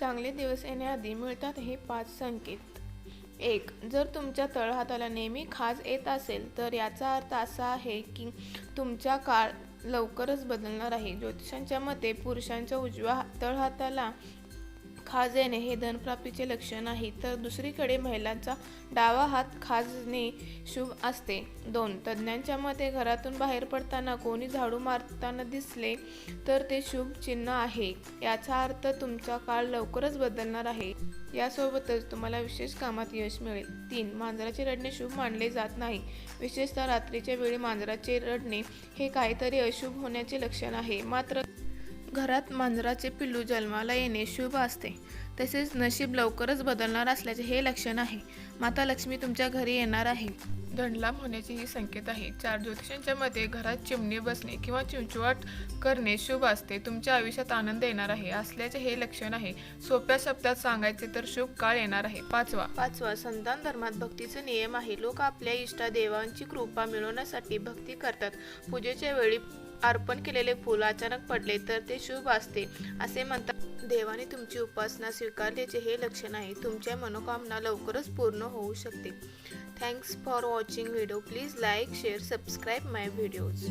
चांगले दिवस येण्याआधी मिळतात हे पाच संकेत. एक जर तुमच्या तळहाताला नेहमी खाज येत असेल तर याचा अर्थ असा आहे की तुमचा काळ लवकरच बदलणार आहे. ज्योतिषांच्या मते पुरुषांच्या उजव्या तळहाताला खाज येणे हे धनप्राप्तीचे लक्षण आहे. तर दुसरीकडे महिलांचा डावा हात खाजणे शुभ असते. दोन तज्ज्ञांच्या मते घरातून बाहेर पडताना कोणी झाडू मारताना दिसले तर ते शुभ चिन्ह आहे. याचा अर्थ तुमचा काळ लवकरच बदलणार आहे. यासोबतच तुम्हाला विशेष कामात यश मिळेल. तीन मांजराचे रडणे शुभ मानले जात नाही. विशेषतः रात्रीच्या वेळी मांजराचे रडणे हे काहीतरी अशुभ होण्याचे लक्षण आहे. मात्र घरात मांजराचे पिल्लू जन्माला येणे शुभ असते. तसेच नशीब लवकरच बदलणार असल्याचे हे लक्षण आहे. माता लक्ष्मी तुमच्या घरी येणार आहे. धनलाभ होण्याचे ही संकेत आहे. चार ज्योतिषांच्या मते घरात चिमणी बसणे किंवा चिंचवाट करणे शुभ असते. तुमच्या आयुष्यात आनंद येणार आहे असल्याचे हे लक्षण आहे. सोप्या शब्दात सांगायचे तर शुभ काळ येणार आहे. पाचवा. पाचवा. संतान धर्मात भक्तीचा नियम आहे. लोक आपल्या इष्टा देवांची कृपा मिळवण्यासाठी भक्ती करतात. पूजेच्या वेळी अर्पण केलेले फूल अचानक पडले तर ते शुभ असते असे म्हणतात. देवाने तुमची उपासना स्वीकारल्याचे हे लक्षण आहे तुमच्या मनोकामना लवकरच पूर्ण होऊ शकते. Thanks for watching video please like share subscribe my videos